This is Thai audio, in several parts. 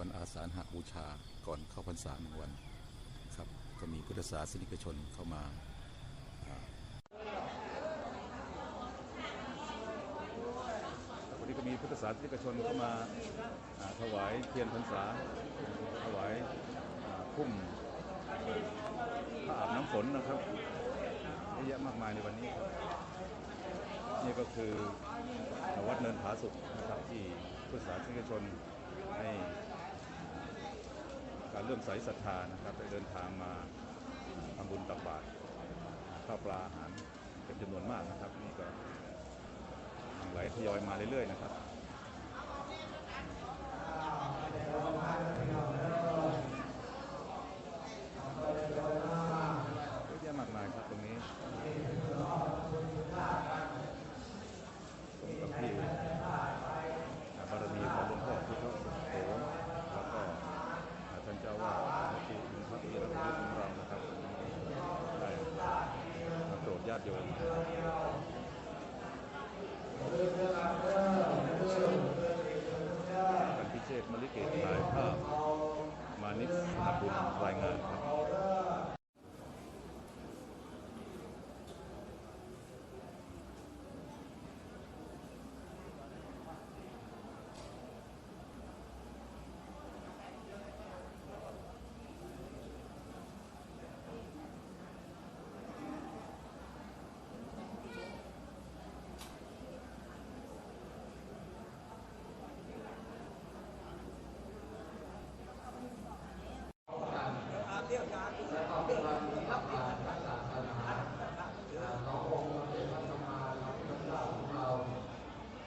วันอาสาฬหบูชาก่อนเข้าพรรษาหนึ่งวันครับก็มีพุทธศาสนิกชนเข้ามาวันนี้ก็มีพุทธศาสนิกชนเข้ามาถวายเทียนพรรษา ถวายพุ่มพระอาบน้ำฝนนะครับเยอะแยะมากมายในวันนี้นี่ก็คือวัดเนินผาสุกนะครับที่พุทธศาสนิกชนให้ การเริ่อมใสศรัทธานะครับได้เดินทางมาทำบุญตักบาตรข้าวปลาอาหารเป็นจำนวนมากนะครับ นี่ก็หลังไหลทยอยมาเรื่อยๆนะครับ เยอะแยะมากมายครับตรงนี้ สมกับที่บารมีของหลวงพ่อพุทธสุโขแล้วก็ท่านเจ้าวาดพระครูอินทรธีรวุฒิของเรานะครับได้มาโปรดญา ติโยมกันพิเชษมลิเกตถ่ายภาพ มานิสนบุญรายงานครับ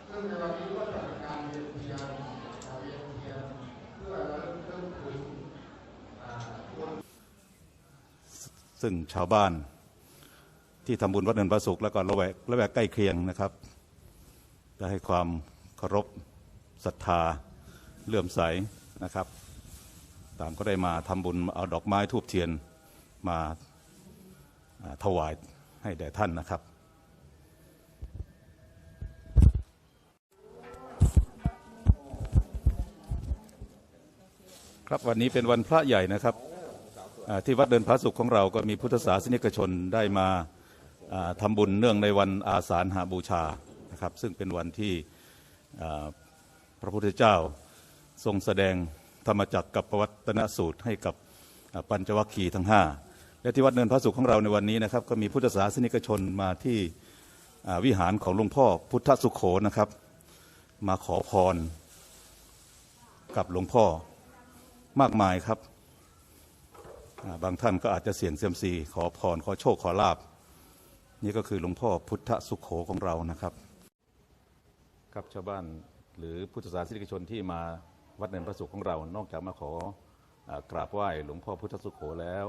ซึ่งในวันนี้ก็จัดการเวียนเทียนเวียนเทียนเพื่อระลึกถึงถึงอ่าคน ซึ่งชาวบ้านที่ทำบุญวัดเนินประสุขแล้วก็ระแวกระแวกใกล้เคียงนะครับได้ให้ความเคารพศรัทธาเลื่อมใสนะครับ ตามก็ได้มาทำบุญเอาดอกไม้ทูบเทียนมาถวายให้แด่ท่านนะครับครับวันนี้เป็นวันพระใหญ่นะครับ ที่วัดเดินพระสุขของเราก็มีพุทธศาสนิกชนได้มาอ่าทำบุญเนื่องในวันอาสาฬหาบูชานะครับซึ่งเป็นวันที่พระพุทธเจ้าทรงแสดงธรรมจักรกับปวัตนสูตรให้กับปัญจวัคคีย์ทั้งห้าและที่วัดเนินพระสุขของเราในวันนี้นะครับก็มีพุทธศาสนิกชนมาที่วิหารของหลวงพ่อพุทธสุขโขนะครับ มาขอพรกับหลวงพ่อมากมายครับ บางท่านก็อาจจะเสี่ยงเซียมซี ขอพรขอโชคขอลาบ นี่ก็คือหลวงพ่อพุทธสุขโขของเรานะครับครับชาวบ้านหรือพุทธศาสนิกชนที่มาวัดเนินพระสุขของเรา นอกจากมาขออกราบไหว้หลวงพ่อพุทธสุขโขแล้ว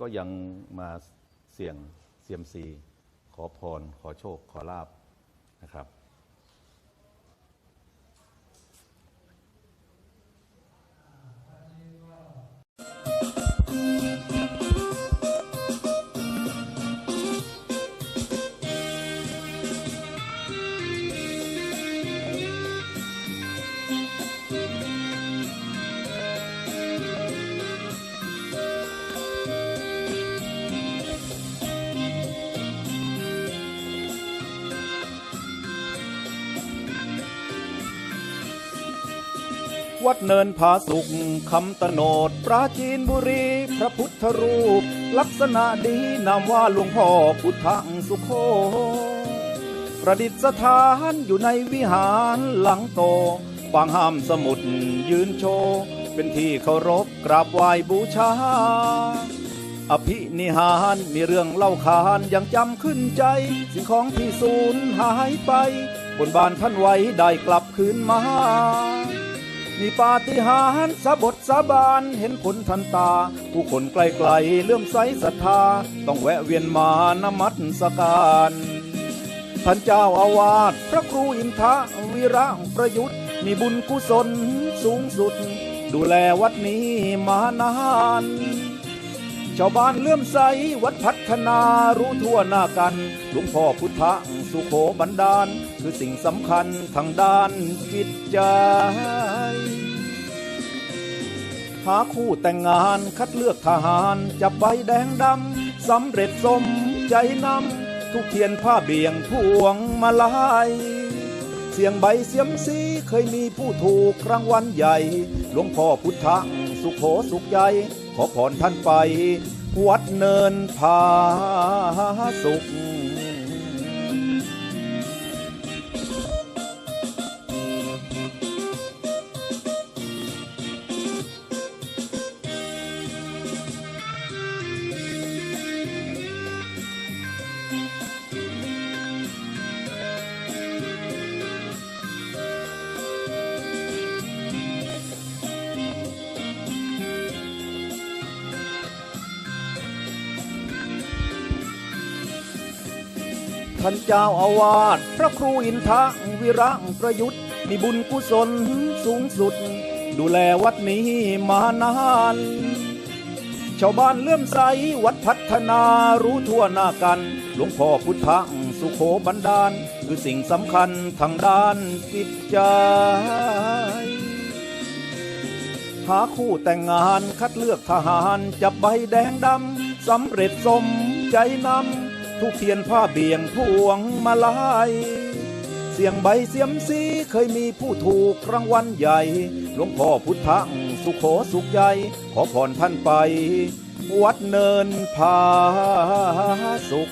ก็ยังมาเสี่ยงเซียมซี ขอพร ขอโชค ขอลาบนะครับ วัดเนินผาสุกคำตโนดปราจีนบุรี พระพุทธรูป ลักษณะดีนามว่าหลวงพ่อพุทธังสุโขประดิษฐานอยู่ในวิหารหลังโตปางห้ามสมุดยืนโชว์ เป็นที่เคารพกราบไหว้บูชา อภินิหารมีเรื่องเล่าขานยังจำขึ้นใจ สิ่งของที่สูญหายไป บนบานท่านไว้ได้กลับคืนมา มีปาฏิหาริย์สะบดสาบานเห็นผลทันตา ผู้คนไกลๆเลื่อมใสศรัทธา ต้องแวะเวียนมานมัสการท่านเจ้าอาวาสพระครูอินทะวิระประยุทธ์ มีบุญกุศลสูงสุด ดูแลวัดนี้มานานชาวบ้านเลื่อมใสวัดพัฒนารู้ทั่วหน้ากัน หลวงพ่อพุทธสุโขบันดาล คือสิ่งสำคัญทางด้านจิตใจ หาคู่แต่งงานคัดเลือกทหารจับใบแดงดำสำเร็จสมใจนำทุกเทียนผ้าเบี่ยงพวงมาลายเสียงใบเสียมซีเคยมีผู้ถูกรางวัลใหญ่ หลวงพ่อพุทธสุขโขสุขใจ ขอพรท่านไป วัดเนินพาสุข ท่านเจ้าอาวาสพระครูอินทะวิรังประยุทธ์มีบุญกุศลสูงสุด ดูแลวัดนี้มานานชาวบ้านเลื่อมใสวัดพัฒนารู้ทั่วหน้ากัน หลวงพ่อพุทธังสุโขบันดาล คือสิ่งสำคัญทางด้านจิตใจ หาคู่แต่งงานคัดเลือกทหารจับใบแดงดำสำเร็จสมใจนำ ทุกเทียนผ้าเบี่ยงพวงมาลายเสียงใบเสียมซีเคยมีผู้ถูกรางวัลใหญ่ หลวงพ่อพุทธังสุขโขสุขใหญ่ขอพรท่านไป วัดเนินพาสุข